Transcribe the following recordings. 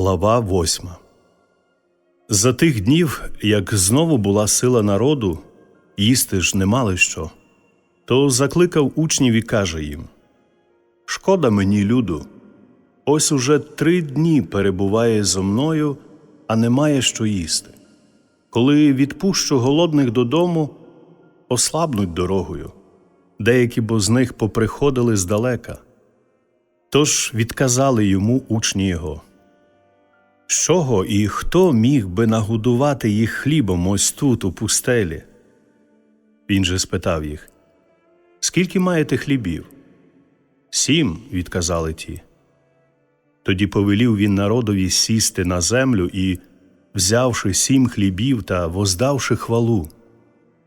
Глава восьма За тих днів, як знову була сила народу, їсти ж не мали що, то закликав учнів і каже їм: Шкода мені, люду, ось уже три дні перебуває зо мною, а немає що їсти. Коли відпущу голодних додому, ослабнуть дорогою. Деякі бо з них поприходили здалека. Тож відказали йому учні його. З чого і хто міг би нагодувати їх хлібом ось тут, у пустелі? Він же спитав їх Скільки маєте хлібів? Сім, відказали ті. Тоді повелів він народові сісти на землю і, взявши сім хлібів та воздавши хвалу,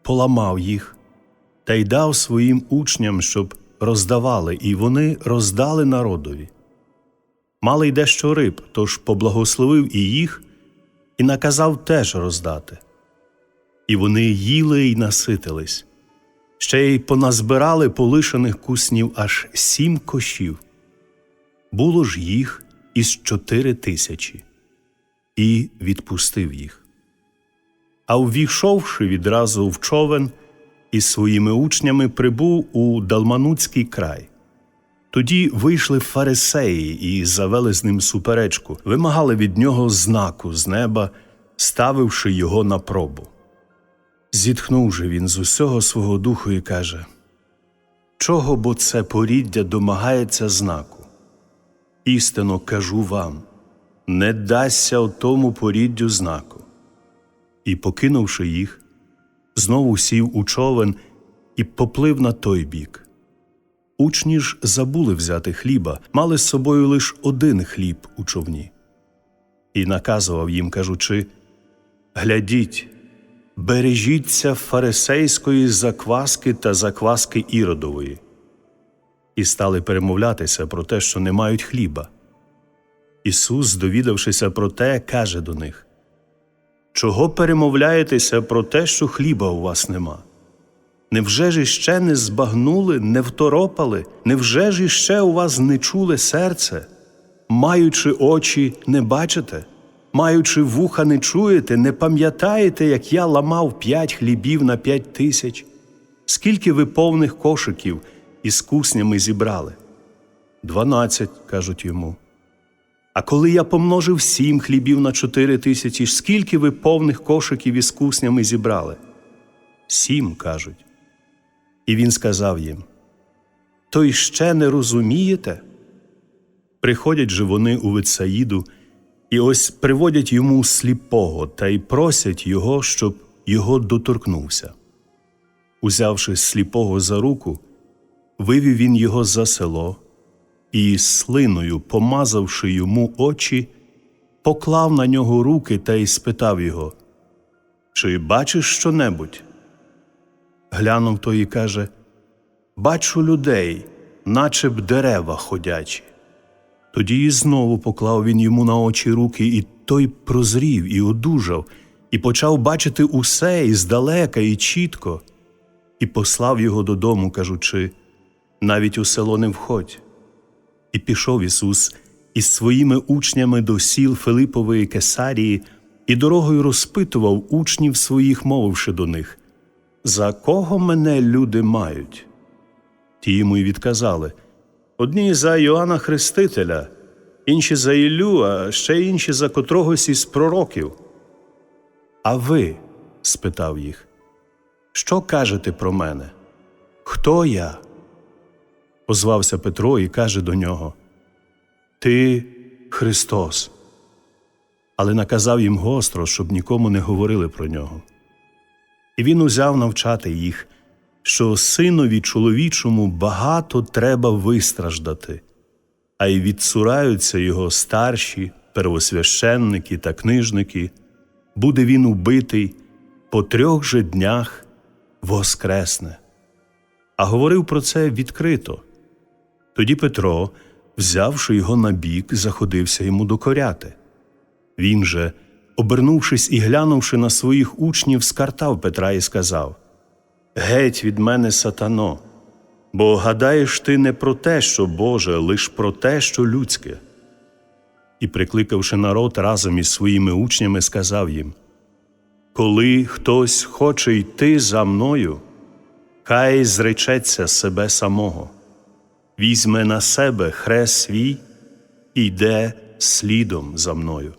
поламав їх та й дав своїм учням, щоб роздавали, і вони роздали народові. Мали й дещо риб, тож поблагословив і їх, і наказав теж роздати. І вони їли й наситились, ще й поназбирали полишених куснів аж сім кошів. Було ж їх із чотири тисячі, і відпустив їх. А увійшовши відразу в човен, із своїми учнями прибув у Далмануцький край. Тоді вийшли фарисеї і завели з ним суперечку, вимагали від нього знаку з неба, ставивши його на пробу. Зітхнув же він з усього свого духу і каже Чого бо це поріддя домагається знаку? Істинно кажу вам не дасться отому поріддю знаку. І, покинувши їх, знову сів у човен і поплив на той бік. Учні ж забули взяти хліба, мали з собою лише один хліб у човні. І наказував їм, кажучи Глядіть, бережіться фарисейської закваски та закваски іродової. І стали перемовлятися про те, що не мають хліба. Ісус, довідавшися про те, каже до них Чого перемовляєтеся про те, що хліба у вас нема? Невже ж іще не збагнули, не второпали, невже ж іще у вас не чуле серце? Маючи очі, не бачите, маючи вуха, не чуєте, не пам'ятаєте, як я ламав п'ять хлібів на п'ять тисяч? Скільки ви повних кошиків із куснями зібрали? Дванадцять, кажуть йому. А коли я помножив сім хлібів на чотири тисячі, скільки ви повних кошиків із куснями зібрали? Сім, кажуть. І він сказав їм: То й ще не розумієте? Приходять же вони у Витсаїду, і ось приводять йому сліпого та й просять його, щоб його доторкнувся. Узявши сліпого за руку, вивів він його за село і, слиною, помазавши йому очі, поклав на нього руки та й спитав його Чи бачиш що-небудь? Глянув той і каже Бачу людей, наче б дерева ходячі. Тоді і знову поклав він йому на очі руки, і той прозрів і одужав, і почав бачити усе і здалека, і чітко, і послав його додому, кажучи навіть у село не входь. І пішов Ісус із своїми учнями до сіл Филипової Кесарії і дорогою розпитував учнів своїх, мовивши до них За кого мене люди мають? Ті йому й відказали одні за Йоанна Хрестителя, інші за Іллю, а ще інші за котрогось із пророків. А ви? спитав їх, що кажете про мене? Хто я? Озвався Петро і каже до нього Ти Христос. Але наказав їм гостро, щоб нікому не говорили про нього. І він узяв навчати їх, що синові чоловічому багато треба вистраждати, а й відсураються його старші, первосвященники та книжники, буде він убитий по трьох же днях воскресне. А говорив про це відкрито. Тоді Петро, взявши його на бік, заходився йому докоряти. Він же, обернувшись і глянувши на своїх учнів, скартав Петра і сказав Геть від мене, сатано, бо гадаєш ти не про те, що Боже, лиш про те, що людське. і, прикликавши народ разом із своїми учнями, сказав їм: Коли хтось хоче йти за мною, хай зречеться себе самого, візьме на себе хрест свій і йде слідом за мною.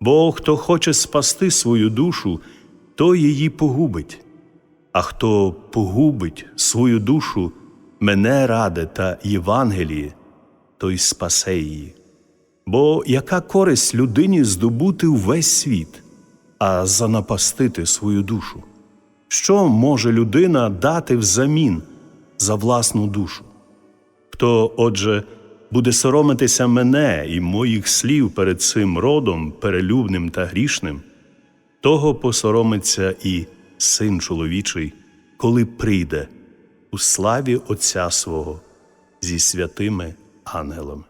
Бо хто хоче спасти свою душу, то її погубить, а хто погубить свою душу, мене ради та Євангеліє, той спасе її. Бо яка користь людині здобути увесь світ, а занапастити свою душу? Що може людина дати взамін за власну душу? Хто, отже, буде соромитися мене і моїх слів перед цим родом, перелюбним та грішним, того посоромиться і син чоловічий, коли прийде у славі Отця свого зі святими ангелами.